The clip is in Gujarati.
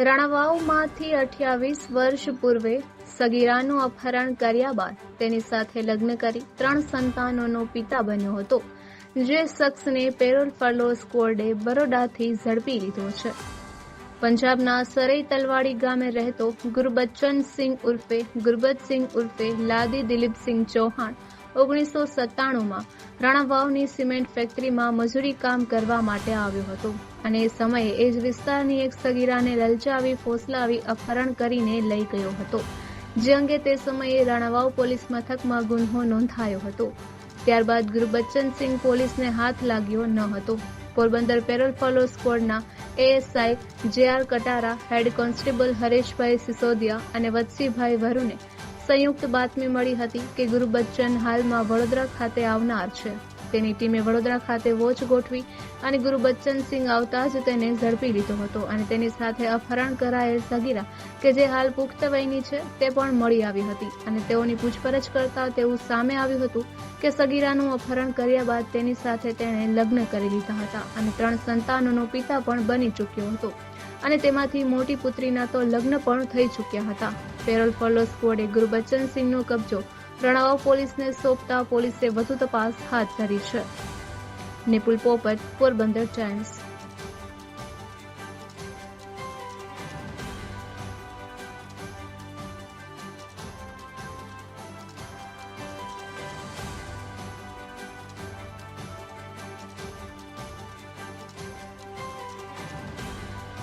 રાણાવાવમાંથી અઠ્યાવીસ વર્ષ પૂર્વે સગીરાનું અપહરણ કર્યા બાદ તેની સાથે લગ્ન કરી ત્રણ સંતાનોનો પિતા બન્યો હતો, જે શખ્સને પેરોલ ફલો સ્કોડે બરોડાથી ઝડપી લીધો છે. પંજાબના સરઈ તલવાડી ગામે રહેતો ગુરબચ્ચન સિંહ ઉર્ફે ગુરબતસિંહ ઉર્ફે લાદી દિલીપસિંહ ચૌહાણ ઓગણીસો સત્તાણુંમાં રાણાવાવની સિમેન્ટ ફેક્ટરીમાં મજૂરી કામ કરવા માટે આવ્યો હતો. અને એ સમયે એ જ વિસ્તારની એક સગીરાને લલચાવી, ફોસલાવી, અપહરણ કરીને લઈ ગયો હતો. જે અંગે તે સમયે રાણાવાવ પોલીસ મથકમાં ગુન્હો નોંધાયો હતો. ત્યારબાદ ગુરુબચ્ચનસિંહ પોલીસને હાથ લાગ્યો ન હતો. Porbandar parole furlough સ્કોડના ASI J R Katara, head constable Hareshbhai Sisodiya અને વત્સીભાઈ વરુને સંયુક્ત બાતમી મળી હતી કે ગુરુબચ્ચન હાલમાં વડોદરા ખાતે આવનાર છે. તેની ટીમે વડોદરા ખાતે વોચ ગોઠવી અને ગુરુબચ્ચન સિંહ આવતા જ તેને ઝડપી લીધો હતો અને તેની સાથે અપહરણ કરાયેલ સગીરા, કે જે હાલ પુખ્ત વયની છે, તે પણ મળી આવી હતી. અને તેઓની પૂછપરછ કરતા તેવું સામે આવ્યું હતું કે સગીરાનું અપહરણ કર્યા બાદ તેની સાથે તેણે લગ્ન કરી લીધા હતા અને ત્રણ સંતાનોનો પિતા પણ બની ચૂક્યો હતો. અને તેમાંથી મોટી પુત્રીના તો લગ્ન પણ થઈ ચૂક્યા હતા. પેરોલ ફોલો સ્કવોડે ગુરુબચ્ચન સિંહનો કબજો. રણાવા પોલીસને સોંપતા પોલીસે વધુ તપાસ હાથ ધરી છે. નિપુલ પોપટ, પોરબંદર ટાઈમ્સ.